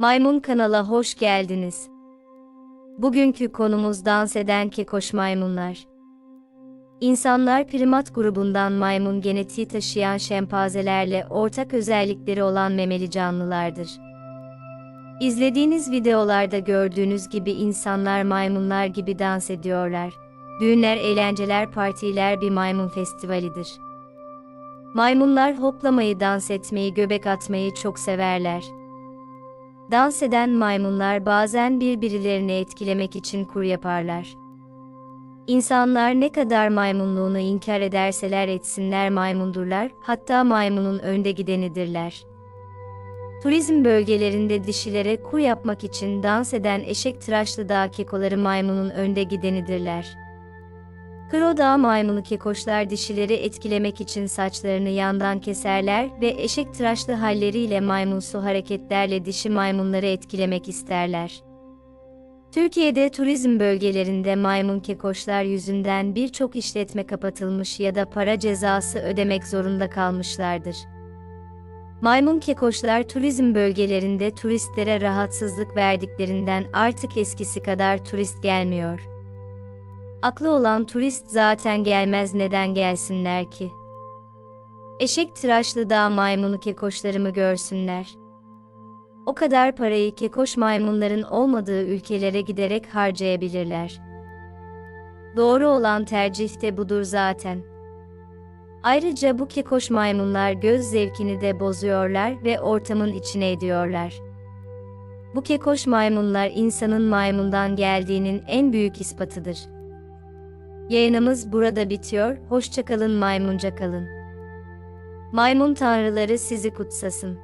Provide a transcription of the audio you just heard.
Maymun kanala hoş geldiniz. Bugünkü konumuz dans eden kekoş maymunlar. İnsanlar primat grubundan maymun genetiği taşıyan şempanzelerle ortak özellikleri olan memeli canlılardır. İzlediğiniz videolarda gördüğünüz gibi insanlar maymunlar gibi dans ediyorlar. Düğünler, eğlenceler, partiler bir maymun festivalidir. Maymunlar hoplamayı, dans etmeyi, göbek atmayı çok severler. Dans eden maymunlar bazen birbirlerini etkilemek için kur yaparlar. İnsanlar ne kadar maymunluğunu inkar ederseler etsinler maymundurlar, hatta maymunun önde gidenidirler. Turizm bölgelerinde dişilere kur yapmak için dans eden eşek tıraşlı dağ kekoları maymunun önde gidenidirler. Kro dağ maymunu kekoşlar dişileri etkilemek için saçlarını yandan keserler ve eşek tıraşlı halleriyle maymunsu hareketlerle dişi maymunları etkilemek isterler. Türkiye'de turizm bölgelerinde maymun kekoşlar yüzünden birçok işletme kapatılmış ya da para cezası ödemek zorunda kalmışlardır. Maymun kekoşlar turizm bölgelerinde turistlere rahatsızlık verdiklerinden artık eskisi kadar turist gelmiyor. Aklı olan turist zaten gelmez neden gelsinler ki? Eşek tıraşlı dağ maymunu kekoşlarımı görsünler. O kadar parayı kekoş maymunların olmadığı ülkelere giderek harcayabilirler. Doğru olan tercih de budur zaten. Ayrıca bu kekoş maymunlar göz zevkini de bozuyorlar ve ortamın içine ediyorlar. Bu kekoş maymunlar insanın maymundan geldiğinin en büyük ispatıdır. Yayınımız burada bitiyor. Hoşçakalın maymunca kalın. Maymun tanrıları sizi kutsasın.